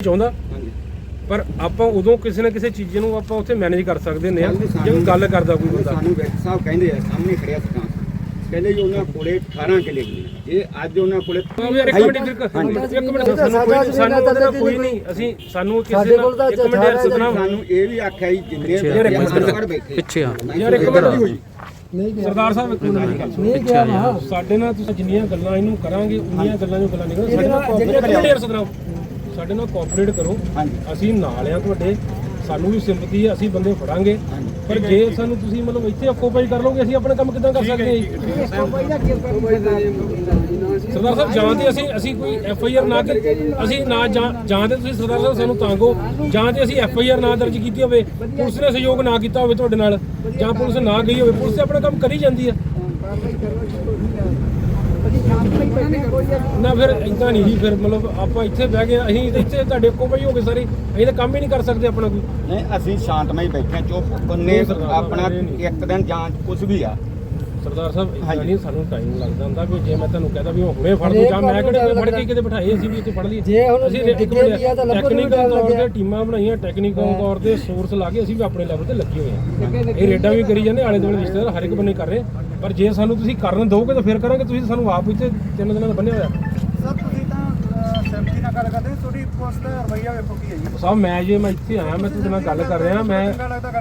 ਚਾਹੁੰਦਾ। ਪਰ ਆਪਾਂ ਉਦੋਂ ਕਿਸੇ ਨਾ ਕਿਸੇ ਚੀਜ਼ ਨੂੰ ਆਪਾਂ ਉੱਥੇ ਮੈਨੇਜ ਕਰ ਸਕਦੇ ਨੇ ਜੇ ਕੋਈ ਗੱਲ ਕਰਦਾ ਕੋਈ ਬੰਦਾ। ਸਾਨੂੰ ਵੈਦ ਸਾਹਿਬ ਕਹਿੰਦੇ ਆ ਸਾਹਮਣੇ ਖੜਿਆ ਸੀ ਕਹਿੰਦੇ ਜੀ ਉਹਨਾਂ ਕੋਲੇ 18 ਕਿੱਲੇ ਹੈ। ਇਹ ਅੱਜ ਉਹਨਾਂ ਕੋਲੇ ਉਹ ਯਾਰ ਇੱਕ ਮਿੰਟ ਇੱਧਰ ਕਰ- ਇੱਕ ਮਿੰਟ ਸਾਨੂੰ ਕੋਈ ਸਾਨੂੰ ਉਹਦੇ ਨਾਲ ਕੋਈ ਨਹੀਂ। ਅਸੀਂ ਸਾਨੂੰ ਕਿਸੇ ਨਾਲ ਇੱਕ ਮਿੰਟ ਯਾਰ ਸਤਨਾਮ ਸਾਨੂੰ ਇਹ ਵੀ ਆਖਿਆ ਜੀ ਜਿੰਨੇ ਯਾਰ ਇੱਕ ਮਿੰਟ ਬੈਠੇ। ਪਿੱਛੇ ਆ। ਯਾਰ ਇੱਕ ਮਿੰਟ ਨਹੀਂ ਗਿਆ ਸਰਦਾਰ ਸਾਹਿਬ ਇੱਕ ਮਿੰਟ। ਗੱਲ। ਨਹੀਂ ਗਿਆ ਸਾਡੇ ਨਾਲ ਤੁਸੀਂ ਜਿੰਨੀਆਂ ਗੱਲਾਂ ਇਹਨੂੰ ਕਰਾਂਗੇ ਉਨੀਆਂ ਗੱਲਾਂ ਜੋ ਗੱਲਾਂ ਨਹੀਂ ਕਰਾਂਗੇ ਸਾਡੇ ਨਾਲ ਕਰੋ ਯਾਰ ਸਤਨਾਮ ਸਾਡੇ ਨਾਲ ਕੋਆਪਰੇਟ ਕਰੋ। ਹਾਂਜੀ। ਅਸੀਂ ਨਾਲ ਆ ਤੁਹਾਡੇ। ਸਾਨੂੰ ਵੀ ਸਿੰਪਥੀ ਹੈ ਅਸੀਂ ਬੰਦੇ ਫੜਾਂਗੇ। ਪਰ ਜੇ ਸਾਨੂੰ ਤੁਸੀਂ ਮਤਲਬ ਇੱਥੇ ਅਕੋਪਾਈ ਕਰ ਲਓਗੇ ਅਸੀਂ ਆਪਣਾ ਕੰਮ ਕਿੱਦਾਂ ਕਰ ਸਕਦੇ ਹਾਂ। ਜੀ? ਸਰਦਾਰ ਸਾਹਿਬ ਜਾਂ ਤੇ ਅਸੀਂ ਅਸੀਂ ਕੋਈ ਐਫ ਆਈ ਆਰ ਨਾ ਕਰ ਅਸੀਂ ਨਾ ਜਾਂ ਜਾਂ ਤੇ ਤੁਸੀਂ ਸਰਦਾਰ ਸਾਹਿਬ ਸਾਨੂੰ ਤਾਂਗੋ ਜਾਂ ਤੇ ਅਸੀਂ ਐਫ ਆਈ ਆਰ ਨਾ ਦਰਜ ਕੀਤੀ ਹੋਵੇ ਪੁਲਿਸ ਨੇ ਸਹਿਯੋਗ ਨਾ ਕੀਤਾ ਹੋਵੇ ਤੁਹਾਡੇ ਨਾਲ ਜਾਂ ਪੁਲਿਸ ਨਾ ਗਈ ਹੋਵੇ ਪੁਲਿਸ ਤੇ ਆਪਣਾ ਕੰਮ ਕਰੀ ਜਾਂਦੀ ਹੈ। ਨਾ ਫਿਰ ਇਦਾਂ ਨਹੀਂ ਜੀ ਫਿਰ ਮਤਲਬ ਆਪਾਂ ਇੱਥੇ ਬਹਿ ਗਏ ਅਸੀਂ ਇੱਥੇ ਤੁਹਾਡੇ ਕੋਲ ਪਈ ਹੋ ਗਏ ਸਾਰੇ ਅਸੀਂ ਤਾਂ ਕੰਮ ਹੀ ਨਹੀਂ ਕਰ ਸਕਦੇ ਆਪਣਾ ਕੋਈ। ਨਹੀਂ ਅਸੀਂ ਸ਼ਾਂਤਮਈ ਬੈਠੇ ਚੁੱਪ ਬੰਨੇ ਆਪਣਾ ਇੱਕ ਦਿਨ ਜਾਂਚ ਕੁਝ ਵੀ ਆ। ਸਰਦਾਰ ਸਾਹਿਬ ਇਦਾਂ ਨਹੀਂ ਸਾਨੂੰ ਟਾਈਮ ਲੱਗਦਾ ਹੁੰਦਾ ਵੀ ਜੇ ਮੈਂ ਤੁਹਾਨੂੰ ਕਹਦਾ ਵੀ ਉਹ ਹੁਣੇ ਫੜ ਦੂੰ ਜਾਂ ਮੈਂ ਕਿਹੜੇ ਫੜ ਕੇ ਕਿਤੇ ਬਿਠਾਏ ਅਸੀਂ ਵੀ ਇੱਥੇ ਫੜ ਲਈਏ। ਜੇ ਹੁਣ ਅਸੀਂ ਆ ਟੈਕਨੀਕਲ ਤੌਰ ਤੇ। ਟੀਮਾਂ ਬਣਾਈਆਂ ਟੈਕਨੀਕਲ ਤੌਰ ਤੇ ਸੋਰਸ ਲਾ ਕੇ ਅਸੀਂ ਵੀ ਆਪਣੇ ਲੈਵਲ ਤੇ ਲੱਗੇ ਹੋਏ ਹਾਂ। ਇਹ ਰੇਡਾਂ ਵੀ ਕਰੀ ਜਾਂਦੇ ਆਲੇ ਦੁਆਲੇ ਰਿਸ਼ਤੇਦਾਰ ਹਰ ਇੱਕ ਬੰਨੇ ਕਰ ਰਹੇ। ਪਰ ਜੇ ਸਾਨੂੰ ਤੁਸੀਂ ਕਰਨ ਦੋਗੇ ਤਾਂ ਫਿਰ ਕਰਾਂਗੇ ਤੁਸੀਂ ਸਾਨੂੰ ਆਪ ਇੱਥੇ ਤਿੰਨ ਦਿਨਾਂ ਦਾ ਬੰਨਿਆ ਹੋਇਆ। ਸਰ ਤੁਸੀਂ ਤਾਂ ਸੈਫਟੀ ਨਾਲ ਗੱਲ ਕਰਦੇ ਹੋ। ਤੁਹਾਡੀ ਪੁਲਿਸ ਦਾ ਰਵਈਆ ਵੇਖੋ ਕੀ ਹੈ ਜੀ। ਸਾਹਿਬ ਮੈਂ ਜੇ ਮੈਂ ਇੱਥੇ ਆਇਆ ਮੈਂ ਤੁਹਾਡੇ ਨਾਲ ਗੱਲ ਕਰ ਰਿਹਾ ਮੈਂ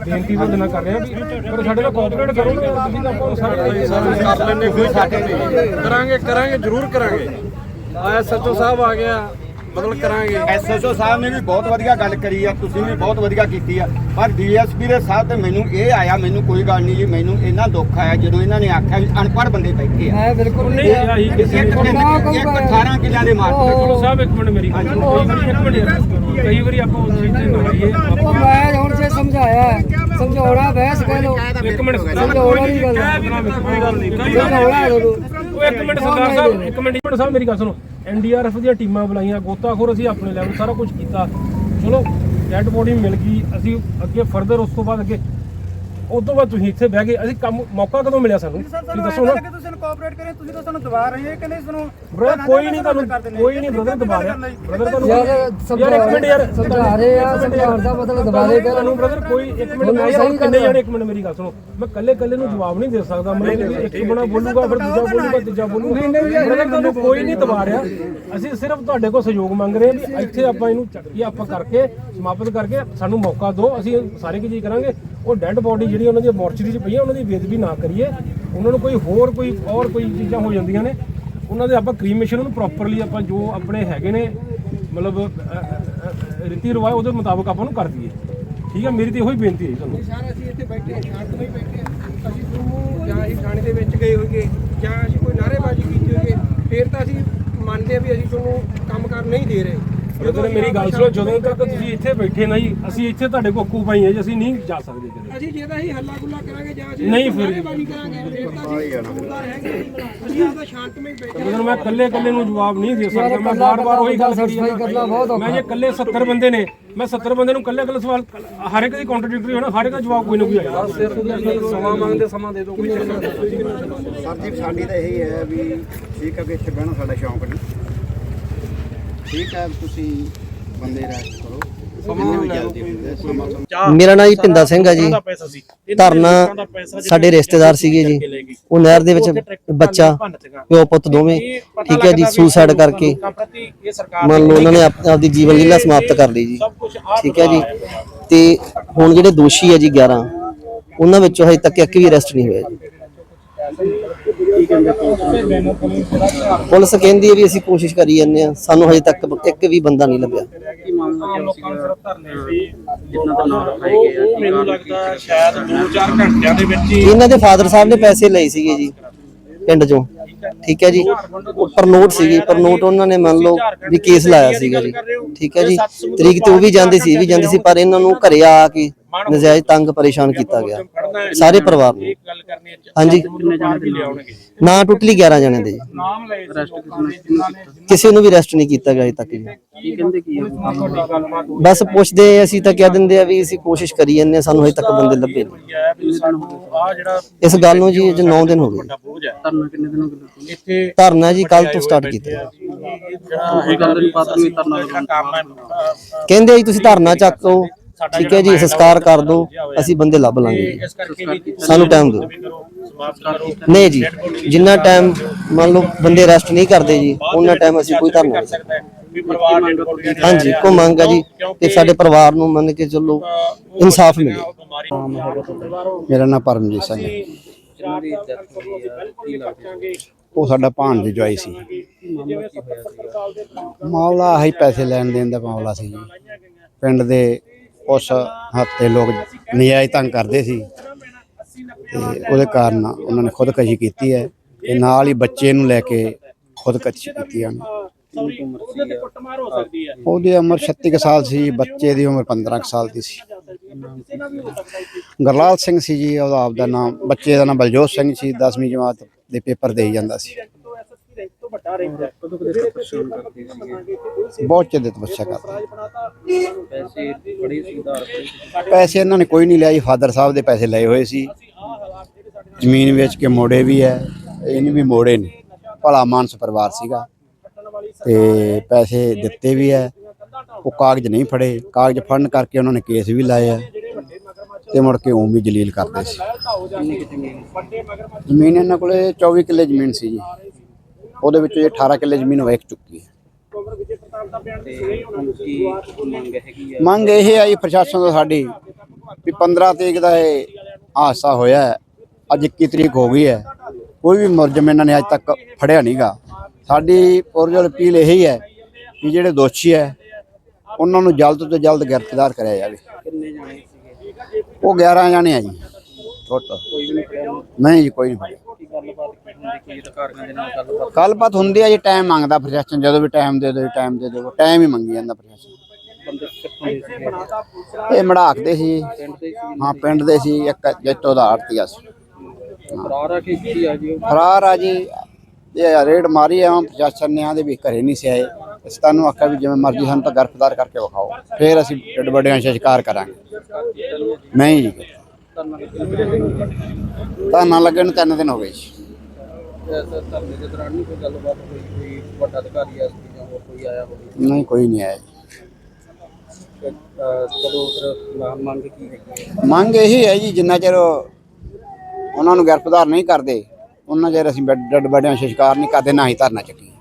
ਬੇਨਤੀ ਤੁਹਾਡੇ ਨਾਲ ਕਰ ਰਿਹਾ ਵੀ ਪਰ ਸਾਡੇ ਨਾਲ ਕੋਆਪਰੇਟ ਕਰੋਗੇ ਤੁਸੀਂ ਤਾਂ ਆਪਾਂ ਸਾਰਾ ਕਰ। ਲੈਣੇ ਕੋਈ ਸਾਡੇ ਨਹੀਂ ਕਰਾਂਗੇ ਕਰਾਂਗੇ ਜ਼ਰੂਰ ਕਰਾਂਗੇ। ਆਇਆ ਸੱਚੋ ਸਾਹਿਬ ਆ ਗਿਆ। ਮਤਲਬ ਕਰਾਂਗੇ। ਐਸਐਸਓ ਸਾਹਿਬ ਨੇ ਵੀ ਬਹੁਤ ਵਧੀਆ ਗੱਲ ਕਰੀ ਆ ਤੁਸੀਂ ਵੀ ਬਹੁਤ ਵਧੀਆ ਕੀਤੀ ਆ। ਪਰ ਡੀਐਸਪੀ ਦੇ ਸਾਹਿਬ ਤੇ ਮੈਨੂੰ ਇਹ ਆਇਆ ਮੈਨੂੰ ਕੋਈ ਗੱਲ ਨਹੀਂ ਜੀ ਮੈਨੂੰ ਇਹਨਾਂ ਦੁੱਖ ਆਇਆ ਜਦੋਂ ਇਹਨਾਂ ਨੇ ਆਖਿਆ ਵੀ ਅਨਪੜ੍ਹ ਬੰਦੇ ਬੈਠੇ ਆ। ਮੈਂ ਬਿਲਕੁਲ ਨਹੀਂ ਆਹੀ ਕਿਸੇ ਇੱਕ ਨੇ। ਇੱਕ 18 ਕਿੱਲਿਆਂ ਦੇ ਮਾਰਕ ਚਲੋ ਸਾਹਿਬ ਇੱਕ ਮਿੰਟ ਮੇਰੀ ਗੱਲ ਸੁਣੋ। ਕਈ ਵਾਰੀ ਇੱਕ ਮਿੰਟ ਕਈ ਵਾਰੀ ਆਪਾਂ ਉਸ ਚੀਜ਼ ਤੇ ਆਪਾਂ ਮੈਂ ਹੁਣ ਜੇ ਸਮਝਾਇਆ ਸਮਝਾਉਣਾ ਬਹਿਸ ਕਹਿ ਲੋ ਇੱਕ ਮਿੰਟ ਸਮਝਾਉਣਾ ਨਹੀਂ ਗੱਲ ਕੋਈ ਗੱਲ ਨਹੀਂ। ਕਈ ਸਮਝਾਉਣਾ ਉਹ ਇੱਕ ਮਿੰਟ ਸਰਦਾਰ ਸਾਹਿਬ ਇੱਕ ਮਿੰਟ ਇੱਕ ਮਿੰਟ ਸਾਹਿਬ ਮੇਰੀ ਗੱਲ ਸੁਣੋ। ਐਨਡੀਆਰਐਫ ਦੀਆਂ ਟੀਮਾਂ ਬੁਲਾਈਆਂ, ਗੋਤਾਖੋਰ ਅਸੀਂ ਆਪਣੇ ਲੈਵਲ ਸਾਰਾ ਕੁਝ ਕੀਤਾ। ਚਲੋ ਡੈੱਡ ਬੋਡੀ ਮਿਲ ਗਈ, ਅਸੀਂ ਅੱਗੇ ਫਰਦਰ ਉਸ ਤੋਂ ਬਾਅਦ ਅੱਗੇ ਉਸ ਤੋਂ ਬਾਅਦ ਤੁਸੀਂ ਇੱਥੇ ਬਹਿ ਗਏ ਅਸੀਂ ਕੰਮ ਮੌਕਾ ਕਦੋਂ ਮਿਲਿਆ ਸਾਨੂੰ? ਤੁਸੀਂ ਸਾਨੂੰ ਦੱਸੋ ਨਾ। ਕਿ ਤੁਸੀਂ ਕੋਆਪਰੇਟ ਕਰੇ ਤੁਸੀਂ ਤਾਂ ਸਾਨੂੰ ਦਬਾ ਰਹੇ ਹੋ ਕਹਿੰਦੇ ਤੁਹਾਨੂੰ ਬ੍ਰਦਰ ਕੋਈ ਨਹੀਂ ਤੁਹਾਨੂੰ ਕੋਈ ਨਹੀਂ ਬ੍ਰਦਰ ਦਬਾ ਰਿਹਾ। ਬ੍ਰਦਰ ਤੁਹਾਨੂੰ ਯਾਰ ਯਾਰ ਇੱਕ ਮਿੰਟ ਯਾਰ ਸਮਝਾ ਰਹੇ ਆ ਸਮਝਾਉਣ ਦਾ ਮਤਲਬ ਦੁਬਾਰੇ ਕਹਿ ਤੁਹਾਨੂੰ ਬ੍ਰਦਰ ਕੋਈ ਇੱਕ ਮਿੰਟ ਮੈਂ ਯਾਰ ਕਿੰਨੇ ਜਾਣੇ ਇੱਕ ਮਿੰਟ ਮੇਰੀ ਗੱਲ ਸੁਣੋ। ਮੈਂ ਕੱਲੇ ਕੱਲੇ ਨੂੰ ਜਵਾਬ ਨਹੀਂ ਦੇ ਸਕਦਾ ਕਿ ਇੱਕ ਬਣਾ ਬੋਲੂਗਾ ਫਿਰ ਦੂਜਾ ਬੋਲੂਗਾ। ਤੀਜਾ ਬੋਲੂਗਾ ਬ੍ਰਦਰ ਤੁਹਾਨੂੰ ਕੋਈ ਨਹੀਂ ਦਬਾ ਰਿਹਾ। ਅਸੀਂ ਸਿਰਫ ਤੁਹਾਡੇ ਕੋਲ ਸਹਿਯੋਗ ਮੰਗ ਰਹੇ ਹਾਂ ਵੀ ਇੱਥੇ ਆਪਾਂ ਇਹਨੂੰ ਚੱਕੀ ਆਪਾਂ ਕਰਕੇ ਸਮਾਪਤ ਕਰਕੇ ਸਾਨੂੰ ਮੌਕਾ ਦਿਓ ਅਸੀਂ ਸਾਰੇ ਕੀ ਚੀਜ਼ ਕਰਾਂਗੇ ਉਹ ਡੈੱਡ ਬੋਡੀ ਜਿਹੜੀ ਉਹਨਾਂ ਦੀ ਮੋਰਚਰੀ 'ਚ ਪਈ ਹੈ ਉਹਨਾਂ ਦੀ ਬੇਦਬੀ ਨਾ ਕਰੀਏ। ਉਹਨਾਂ ਨੂੰ ਕੋਈ ਹੋਰ ਕੋਈ ਔਰ ਕੋਈ ਚੀਜ਼ਾਂ ਹੋ ਜਾਂਦੀਆਂ ਨੇ। ਉਹਨਾਂ ਦੇ ਆਪਾਂ ਕ੍ਰੀਮੇਸ਼ਨ ਨੂੰ ਪ੍ਰੋਪਰਲੀ ਆਪਾਂ ਜੋ ਆਪਣੇ ਹੈਗੇ ਨੇ, ਮਤਲਬ ਰੀਤੀ ਰਿਵਾਜ ਉਹਦੇ ਮੁਤਾਬਕ ਆਪਾਂ ਨੂੰ ਕਰ ਦਈਏ। ਠੀਕ ਹੈ ਮੇਰੀ ਤੇ ਇਹੋ ਹੀ ਬੇਨਤੀ ਹੈ ਤੁਹਾਨੂੰ। ਸਰ ਅਸੀਂ ਇੱਥੇ ਬੈਠੇ ਸ਼ਾਂਤਮਈ ਬੈਠੇ ਅਸੀਂ ਤੁਹਾਨੂੰ ਜਾਂ ਅਸੀਂ ਥਾਣੇ ਦੇ ਵਿੱਚ ਗਏ ਹੋਈਏ, ਜਾਂ ਅਸੀਂ ਕੋਈ ਨਾਅਰੇਬਾਜ਼ੀ ਕੀਤੀ ਹੋਈਏ, ਫਿਰ ਤਾਂ ਅਸੀਂ ਮੰਨਦੇ ਆ ਵੀ ਅਸੀਂ ਤੁਹਾਨੂੰ ਕੰਮ ਕਰ ਨਹੀਂ ਦੇ ਰਹੇ। ਬ੍ਰਦਰ ਮੇਰੀ ਗੱਲ ਸੁਣੋ ਜਦੋਂ ਤੱਕ ਤੁਸੀਂ ਇੱਥੇ ਬੈਠੇ ਨਾ ਜੀ ਅਸੀਂ ਇੱਥੇ ਤੁਹਾਡੇ ਕੋਲ ਅੱਕੂ ਪਾਈ ਹੈ ਜੀ ਅਸੀਂ ਨਹੀਂ ਜਾ ਸਕਦੇ ਕਿਤੇ। ਅਸੀਂ ਜੇ ਤਾਂ ਅਸੀਂ ਹੱਲਾ ਗੁੱਲਾ ਕਰਾਂਗੇ ਜਾਂ ਅਸੀਂ ਨਹੀਂ ਫਿਰ ਨਾਅਰੇਬਾਜ਼ੀ ਕਰਾਂਗੇ ਫਿਰ ਤਾਂ ਅਸੀਂ ਕਸੂਰਦਾਰ ਹੈਗੇ ਅਸੀਂ ਆਪਦਾ ਸ਼ਾਂਤਮਈ ਬੈਠੇ ਬ੍ਰਦਰ ਮੈਂ ਇਕੱਲੇ ਇਕੱਲੇ ਨੂੰ ਜਵਾਬ ਨਹੀਂ ਦੇ ਸਕਦਾ ਮੈਂ ਬਾਰ-ਬਾਰ ਉਹੀ ਗੱਲ ਕਰੀ ਸਫ਼ਾਈ ਕਰਨਾ ਬਹੁਤ ਮੈਂ ਜੇ ਇਕੱਲੇ 70 ਬੰਦੇ ਨੇ ਮੈਂ 70 ਬੰਦੇ ਨੂੰ ਇਕੱਲੇ ਇਕੱਲੇ ਸਵਾਲ ਹਰ ਇੱਕ ਦੀ ਕੰਟਰਡਿਕਟਰੀ ਹੋਣਾ ਹਰ ਇੱਕ ਦਾ ਜਵਾਬ ਕੋਈ ਨਾ ਕੋਈ ਆਏਗਾ ਸਮਾਂ ਮੰਗਦੇ ਸਮਾਂ ਦੇ ਦਿਓ ਕੋਈ ਸਰ ਜੀ ਸਾਡੀ ਤਾਂ ਇਹੀ ਹੈ ਵੀ ਠੀਕ ਹੈ ਕਿ ਇੱਥੇ ਬਹਿਣਾ ਸਾਡਾ ਸ਼ੌਂਕ ਨਹੀਂ। ਠੀਕ ਹੈ ਤੁਸੀਂ ਬੰਦੇ ਰੈਸਟ ਕਰੋ। ਸਮਾਂ ਵੀ ਜਲਦੀ ਹੁੰਦੇ ਸਮਾਂ ਮੇਰਾ ਨਾਮ ਜੀ ਪਿੰਦਾ ਸਿੰਘ ਆ ਜੀ। ਧਰਨਾ ਸਾਡੇ ਰਿਸ਼ਤੇਦਾਰ ਸੀਗੇ ਜੀ। ਉਹ ਨਹਿਰ ਦੇ ਵਿੱਚ ਬੱਚਾ ਪਿਓ ਪੁੱਤ ਦੋਵੇਂ ਠੀਕ ਹੈ ਜੀ ਸੁਸਾਈਡ ਕਰਕੇ। ਮੰਨ ਲਓ ਉਹਨਾਂ ਨੇ ਆਪ- ਆਪਦੀ ਜੀਵਨ ਲੀਲਾ ਸਮਾਪਤ ਕਰ ਲਈ ਜੀ। ਠੀਕ ਹੈ ਜੀ। ਤੇ ਹੁਣ ਜਿਹੜੇ ਦੋਸ਼ੀ ਹੈ ਜੀ 11 ਉਹਨਾਂ ਵਿੱਚੋਂ ਹਜੇ ਤੱਕ ਇੱਕ ਵੀ ਅਰੈਸਟ ਨਹੀਂ ਹੋਇਆ ਜੀ। ਪੁਲਿਸ ਕਹਿੰਦੀ ਹੈ ਵੀ ਅਸੀਂ ਕੋਸ਼ਿਸ਼ ਕਰੀ ਜਾਂਦੇ ਆ ਸਾਨੂੰ ਹਜੇ ਤੱਕ ਇੱਕ ਵੀ ਬੰਦਾ ਨਹੀਂ ਲੱਭਿਆ। ਮੈਨੂੰ ਲੱਗਦਾ ਸ਼ਾਇਦ 2-4 ਘੰਟਿਆਂ ਦੇ ਵਿੱਚ ਹੀ ਇਹਨਾਂ ਦੇ ਫਾਦਰ ਸਾਹਿਬ ਨੇ ਪੈਸੇ ਲਏ ਸੀਗੇ ਜੀ, ਪਿੰਡ ਚੋਂ। ਠੀਕ ਹੈ ਜੀ। ਉੱਪਰ ਨੋਟ ਸੀਗੀ ਪਰ ਨੋਟ ਉਹਨਾਂ ਨੇ ਮੰਨ ਲਓ ਵੀ ਕੇਸ ਲਾਇਆ ਸੀਗਾ ਜੀ। ਠੀਕ ਹੈ ਜੀ। ਤਰੀਕ ਤੇ ਉਹ ਵੀ ਜਾਂਦੇ ਸੀ, ਇਹ ਵੀ ਜਾਂਦੇ ਸੀ, ਪਰ ਇਹਨਾਂ ਨੂੰ ਘਰੇ ਆ ਕੇ ਨਜਾਇਜ਼ ਤੰਗ ਪਰੇਸ਼ਾਨ ਕੀਤਾ ਗਿਆ। ਸਾਰੇ ਪਰਿਵਾਰ ਨੂੰ। ਗੱਲ ਕਰਨੀ ਹੈ ਹਾਂਜੀ। ਲਿਆਉਣਗੇ ਨਾਂ ਟੋਟਲੀ 11 ਜਣੇ ਦੇ ਜੀ। ਨਾਮ ਲਏ ਸੀ ਕਿਸੇ ਨੂੰ ਵੀ ਰੈਸਟ ਨਹੀਂ ਕੀਤਾ ਗਿਆ ਅਜੇ ਤੱਕ ਜੀ। ਕੀ ਕਹਿੰਦੇ ਕੀ ਬਸ ਪੁੱਛਦੇ ਅਸੀਂ ਤਾਂ ਕਹਿ ਦਿੰਦੇ ਆ ਵੀ ਅਸੀਂ ਕੋਸ਼ਿਸ਼ ਕਰੀ ਜਾਂਦੇ ਸਾਨੂੰ ਹਜੇ ਤੱਕ ਬੰਦੇ ਲੱਭੇ ਨਹੀਂ। ਇਸ ਗੱਲ ਨੂੰ ਜੀ ਅੱਜ 9 ਦਿਨ ਹੋ ਗਏ। ਧਰਨਾ ਕਿੰਨੇ ਦਿਨ ਹੋ ਗਏ? ਇੱਥੇ ਧਰਨਾ ਜੀ ਕੱਲ ਤੋਂ ਸਟਾਰਟ ਕੀਤਾ। ਜਿਹੜਾ ਕਹਿੰਦੇ ਆ ਜੀ ਤੁਸੀਂ ਧਰਨਾ ਚੱਕੋ ਠੀਕ ਹੈ ਜੀ ਸੰਸਕਾਰ ਕਰ ਦਿਓ ਅਸੀਂ ਬੰਦੇ ਲੱਭ ਲਾਂਗੇ ਜੀ ਸਾਨੂੰ ਟਾਈਮ ਦਿਓ। ਨਹੀਂ ਜੀ ਜਿੰਨਾ ਟਾਈਮ ਮੰਨ ਲਓ ਬੰਦੇ ਰੈਸਟ ਨਹੀਂ ਕਰਦੇ ਜੀ ਉਹਨਾਂ ਟਾਈਮ ਅਸੀਂ ਕੋਈ ਧਰਨਾ ਨਹੀਂ। ਦੇ ਹਾਂਜੀ ਕੋ ਮੰਗ ਆ ਜੀ ਕਿ ਸਾਡੇ ਪਰਿਵਾਰ ਨੂੰ ਮੰਨ ਕੇ ਚੱਲੋ ਇਨਸਾਫ ਮਿਲੇ। ਮੇਰਾ ਨਾਮ ਪਰਮਜੀਤ ਸਿੰਘ ਹੈ। ਉਹ ਸਾਡਾ ਭਾਣਜਾ ਜਵਾਈ ਸੀ। ਮਾਮਲਾ ਆਹੀ ਪੈਸੇ ਲੈਣ ਦੇਣ ਦਾ ਮਾਮਲਾ ਸੀ ਜੀ। ਪਿੰਡ ਦੇ ਉਸ ਹੱਤੇ ਲੋਕ ਨਜਾਇਜ਼ ਤੰਗ ਕਰਦੇ ਸੀ। ਤੇ ਉਹਦੇ ਕਾਰਨ ਉਹਨਾਂ ਨੇ ਖੁਦਕਸ਼ੀ ਕੀਤੀ ਹੈ। ਤੇ ਨਾਲ ਹੀ ਬੱਚੇ ਨੂੰ ਲੈ ਕੇ ਖੁਦਕਸ਼ੀ ਕੀਤੀ ਉਹਨੇ ਹੈ। ਉਹਦੀ ਉਮਰ 36 ਕੁ ਸਾਲ ਸੀ, ਬੱਚੇ ਦੀ ਉਮਰ 15 ਕੁ ਸਾਲ ਦੀ ਸੀ। ਗਰਲਾਲ ਸਿੰਘ ਸੀ ਜੀ, ਉਹਦਾ ਆਪ ਦਾ ਨਾਮ, ਬੱਚੇ ਦਾ ਨਾਮ ਬਲਜੋਤ ਸਿੰਘ ਸੀ 10ਵੀਂ ਜਮਾਤ ਦੇ ਪੇਪਰ ਦੇਈ ਜਾਂਦਾ ਸੀ। ਬਹੁਤ ਚਿਰ ਦੇ ਤਪੱਸਿਆ ਕਰਦਾ। ਪੈਸੇ ਬੜੀ ਸੁਧਾਰ ਪੈਸੇ ਇਹਨਾਂ ਨੇ ਕੋਈ ਨਹੀਂ ਲਿਆ ਜੀ ਫਾਦਰ ਸਾਹਿਬ ਦੇ ਪੈਸੇ ਲਏ ਹੋਏ ਸੀ। ਜ਼ਮੀਨ ਵੇਚ ਕੇ ਮੋੜੇ ਵੀ ਹੈ ਇਹਨੇ ਵੀ ਮੋੜੇ ਨੇ ਭਲਾ ਮਾਨਸ ਪਰਿਵਾਰ ਸੀਗਾ। ਤੇ ਪੈਸੇ ਦਿੱਤੇ ਵੀ ਹੈ। ਉਹ ਕਾਗਜ਼ ਨਹੀਂ ਫੜੇ। ਕਾਗਜ਼ ਫੜਨ ਕਰਕੇ ਉਹਨਾਂ ਨੇ ਕੇਸ ਵੀ ਲਾਏ ਆ। ਤੇ ਮੁੜ ਕੇ ਉਹ ਵੀ ਜਲੀਲ ਕਰਦੇ ਸੀ। ਜ਼ਮੀਨ ਇਹਨਾਂ ਕੋਲੇ 24 ਕਿੱਲੇ ਜ਼ਮੀਨ ਸੀ ਜੀ। ਉਹਦੇ ਵਿੱਚੋਂ ਇਹ 18 ਕਿੱਲੇ ਜ਼ਮੀਨ ਵੇਚ ਚੁੱਕੀ ਹੈ। ਮੰਗ ਇਹ ਆਈ ਪ੍ਰਸ਼ਾਸਨ ਤੋਂ ਸਾਡੀ ਵੀ 15 ਤਰੀਕ ਦਾ ਇਹ ਹਾਦਸਾ ਹੋਇਆ ਹੈ। ਅੱਜ 21 ਤਰੀਕ ਹੋ ਗਈ ਹੈ। ਕੋਈ ਵੀ ਮੁਲਜ਼ਮ ਇਹਨਾਂ ਨੇ ਅੱਜ ਤੱਕ ਫੜਿਆ ਨਹੀਂਗਾ ਸਾਡੀ ਪੁਰਜਲ ਅਪੀਲ ਇਹੀ ਹੈ ਕਿ ਜਿਹੜੇ ਦੋਸ਼ੀ ਹੈ ਉਹਨਾਂ ਨੂੰ ਜਲਦ ਤੋਂ ਜਲਦ ਗ੍ਰਿਫਤਾਰ ਕਰਿਆ ਜਾਵੇ। ਕਿੰਨੇ ਜਾਣੇ ਸੀਗੇ? ਉਹ 11 ਜਾਣੇ ਆ ਜੀ ਟੋਟਲ। ਨਹੀਂ ਜੀ ਕੋਈ ਨਹੀਂ ਗੱਲਬਾਤ ਕੀ ਹੁੰਦੀ ਕੀ ਅਧਿਕਾਰੀਆਂ ਦੇ ਨਾਲ ਗੱਲਬਾਤ ਗੱਲਬਾਤ ਹੁੰਦੀ ਹੈ ਜੀ ਟਾਈਮ ਮੰਗਦਾ ਪ੍ਰਸ਼ਾਸਨ ਜਦੋਂ ਵੀ ਟਾਈਮ ਦੇ ਦਿਓ ਟਾਈਮ ਦੇ ਦਿਓ ਟਾਈਮ ਹੀ ਮੰਗੀ ਜਾਂਦਾ ਪ੍ਰਸ਼ਾਸਨ। ਬੰਦੇ ਕਿੱਥੋਂ ਦੇ ਸੀਗੇ ਇਹ ਮੜਾਕਦੇ ਸੀ। ਪਿੰਡ ਦੇ ਸੀ? ਹਾਂ ਪਿੰਡ ਦੇ ਸੀ ਇੱਕ ਜੱਟੋ ਦਾ ਆੜਤੀਆ ਸੀ ਫਰਾਰ ਆ ਕੇ ਕੀ ਆ ਜੀ ਉਹ? ਫਰਾਰ ਆ ਜੀ ਇਹ ਰੇਡ ਮਾਰੀ ਆ ਪ੍ਰਸ਼ਾਸਨ ਨੇ ਆਂਦੇ ਵੀ ਘਰੇ ਨਹੀਂ ਸੀ ਆਏ। ਅਸੀਂ ਤੁਹਾਨੂੰ ਆਖਿਆ ਵੀ ਜਿਵੇਂ ਮਰਜ਼ੀ ਸਾਨੂੰ ਤਾਂ ਗ੍ਰਿਫਤਾਰ ਕਰਕੇ ਵਿਖਾਓ। ਫਿਰ ਅਸੀਂ ਏਡ ਵੱਡਿਆਂ ਸ਼ਿਕਾਰ ਕਰਾਂਗੇ। ਨਹੀਂ ਜੀ। ਤਾਂ ਨਾ ਲੱਗੇ ਨੂੰ ਤਿੰਨ ਦਿਨ ਹੋ ਗਏ ਜੀ। ਐਸਾ ਧਰਨੇ ਦੇ ਦੌਰਾਨ ਨਹੀਂ ਕੋਈ ਗੱਲਬਾਤ ਹੋਈ ਕੋਈ ਵੱਡਾ ਅਧਿਕਾਰੀ ਆ ਜਾਂ ਹੋਰ ਕੋਈ ਆਇਆ ਹੋਵੇ? ਨਹੀਂ ਕੋਈ ਨਹੀਂ ਆਇਆ ਜੀ। ਤੇ, ਅਹ, ਚਲੋ ਫਿਰ ਨਾ ਮੰਗ ਕੀ ਹੈਗੀ ਹੈ? ਮੰਗ ਇਹੀ ਹੈ ਜੀ ਜਿੰਨਾ ਚਿਰ ਉਹਨਾਂ ਨੂੰ ਗ੍ਰਿਫਤਾਰ ਨਹੀਂ ਕਰਦੇ ਉਹਨਾਂ ਚਿਰ ਅਸੀਂ ਡੱਡ ਸ਼ਿਕਾਰ ਨਹੀਂ ਕਰਦੇ ਨਾ ਹੀ ਧਰਨਾ ਚੱਕੀ